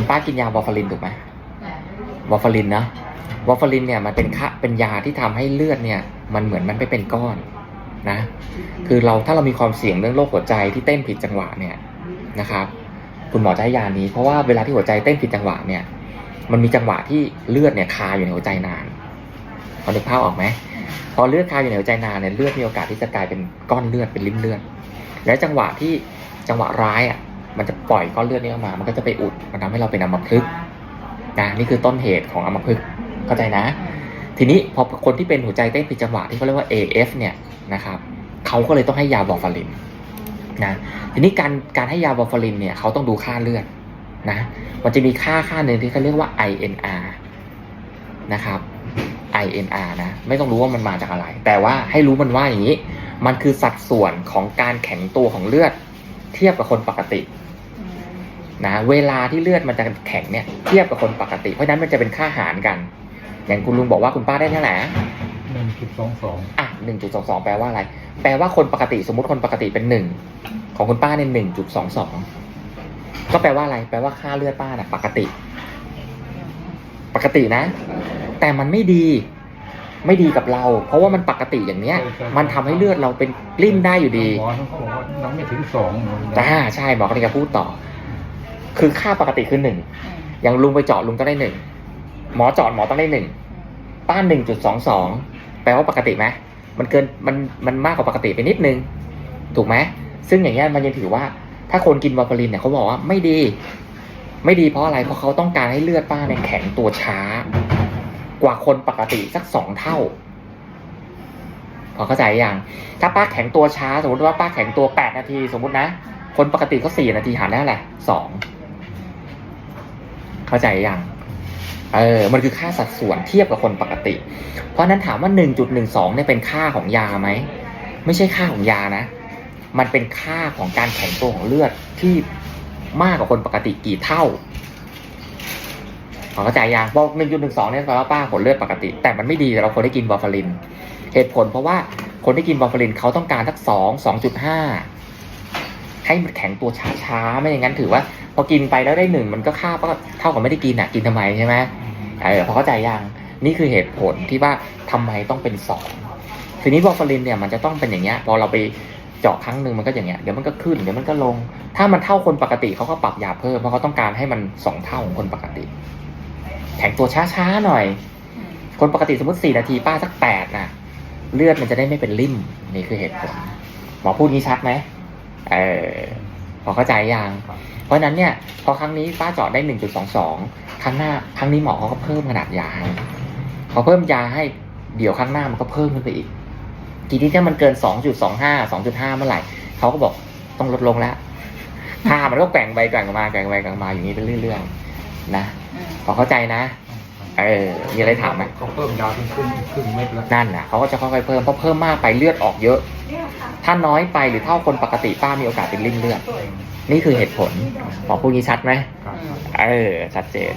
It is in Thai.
คุณป้ากินยาวอร์ฟารินถูกไหมวอร์ฟารินนะวอร์ฟารินเนี่ยมันเป็นค่าเป็นยาที่ทำให้เลือดเนี่ยมันเหมือนมันไม่เป็นก้อนนะคือเราถ้าเรามีความเสี่ยงเรื่องโรคหัวใจที่เต้นผิดจังหวะเนี่ยนะครับ คุณหมอจะให้ยานี้ เพราะว่าเวลาที่หัวใจเต้นผิดจังหวะเนี่ย มันมีจังหวะที่เลือดเนี่ยคาอยู่ในหัวใจนานพอนึกภาพออกไหมพอเลือดคาอยู่ในหัวใจนานเนี่ยเลือดมีโอกาสที่จะกลายเป็นก้อนเลือดเป็นริ่มเลือด และจังหวะที่จังหวะร้ายอะ มันจะปล่อยก้อนเลือดนี้ออกมา มันก็จะไปอุด มันทำให้เราเป็นอัมพฤกษ์นะนี่คือต้นเหตุของอัมพฤกษ์เข้าใจนะ ทีนี้พอคนที่เป็นหัวใจเต้นผิดจังหวะที่เขาเรียกว่า AF เนี่ยนะครับเขาก็เลยต้องให้ยาบอร์ฟารินนะทีนี้การการให้ยาบอร์ฟารินเนี่ยเขาต้องดูค่าเลือดนะมันจะมีค่าค่าหนึ่งที่เขาเรียกว่า INR นะครับ INR นะ ไม่ต้องรู้ว่ามันมาจากอะไร แต่ว่าให้รู้มันว่าอย่างนี้ มันคือสัดส่วนของการแข็งตัวของเลือด เทียบกับคนปกติ นะเวลาที่เลือดมันจะแข็งเนี่ยเทียบกับคนปกติ เพราะฉะนั้นมันจะเป็นค่าหารกัน อย่างคุณลุงบอกว่าคุณป้าได้เท่าไหร่นะหนึ่งจุดสองสองอะหนึ่งจุดสองสองแปลว่าอะไร แปลว่าคนปกติสมมติคนปกติเป็นหนึ่งของคุณป้าเนี่ยหนึ่งจุดสองสองก็แปลว่าอะไร แปลว่าค่าเลือดป้าน่ะ ปกติ ปกตินะ แต่มันไม่ดี ไม่ดีกับเรา เพราะว่ามันปกติอย่างเนี้ย มันทำให้เลือดเราเป็นกลิ้นได้อยู่ดีหมอเขาบอกว่าน้ำไม่ถึงสองจ้าใช่หมอก็เลยจะพูดต่อ คือค่าปกติคือหนึ่งอย่างลุงไปเจาะลุงต้องได้หนึ่งหมอเจาะหมอต้องได้หนึ่งป้าหนึ่งจุดสองสองแปลว่าปกติไหมมันเกินมันมันมากกว่าปกติไปนิดนึง ถูกไหมซึ่งอย่างเงี้ยมันยังถือว่า ถ้าคนกินวาฟารินเนี่ยเขาบอกว่าไม่ดี ไม่ดีเพราะอะไรเพราะเขาต้องการให้เลือดป้าเนี่ยแข็งตัวช้า กว่าคนปกติสักสองเท่าพอเข้าใจยังถ้าป้าแข็งตัวช้า สมมติว่าป้าแข็งตัวแปดนาที สมมตินะ คนปกติก็สี่นาทีหารได้อะไรสอง เข้าใจยังเออมันคือค่าสัดส่วนเทียบกับคนปกติ เพราะนั้นถามว่าหนึ่งจุดหนึ่งสองเนี่ยเป็นค่าของยาไหมไม่ใช่ค่าของยานะ มันเป็นค่าของการแข็งตัวของเลือดที่มากกว่าคนปกติกี่เท่าเข้าใจยังบอกหนึ่งจุดหนึ่งสองเนี่ยแปลว่าป้าผลเลือดปกติ แต่มันไม่ดีเราควรได้กินวาฟาริน เหตุผลเพราะว่าคนที่กินวาฟารินเขาต้องการทักสองสองจุดห้า ให้มันแข็งตัวช้าๆ ไม่อย่างนั้นถือว่า พอกินไปแล้วได้หนึ่งมันก็ค่าก็เท่ากับไม่ได้กินอะกินทำไมใช่ไหมเออพอเข้าใจยังนี่คือเหตุผลที่ว่าทำไมต้องเป็นสองทีนี้วาฟารินเนี่ยมันจะต้องเป็นอย่างเงี้ยพอเราไปเจาะครั้งหนึ่งมันก็อย่างเงี้ยเดี๋ยวมันก็ขึ้นเดี๋ยวมันก็ลง ถ้ามันเท่าคนปกติเขาก็ปรับยาเพิ่มเพราะเขาต้องการให้มันสองเท่าของคนปกติ แข็งตัวช้าๆหน่อย คนปกติสมมติสี่นาทีป้าสักแปดน่ะเลือดมันจะได้ไม่เป็นริ่มนี่คือเหตุผลหมอพูดงี้ชัดไหม เออพอเข้าใจยังเพราะฉะนั้นเนี่ย พอครั้งนี้ป้าเจาะได้หนึ่งจุดสองสองครั้งหน้าครั้งนี้หมอเขาก็เพิ่มขนาดยาให้พอเพิ่มยาให้เดี๋ยวครั้งหน้ามันก็เพิ่มขึ้นไปอีก ทีนี้ถ้ามันเกินสองจุดสองห้าสองจุดห้าเมื่อไหร่เขาก็บอกต้องลดลงแล้วค่ามันก็แกว่งไปแกว่งมาแกว่งไปแกว่งมาอย่างนี้เป็นเรื่องๆนะพอเข้าใจนะ เออมีอะไรถามไหมเขาเพิ่มยาเป็นครึ่งครึ่งเม็ดแล้วนั่นน่ะเขาก็จะค่อยๆเพิ่มเพราะเพิ่มมากไปเลือดออกเยอะ ถ้าน้อยไปหรือเท่าคนปกติป้ามีโอกาสเป็นริ่มเลือด นี่คือเหตุผลหมอพูดงี้ชัดไหมครับเออชัดเจน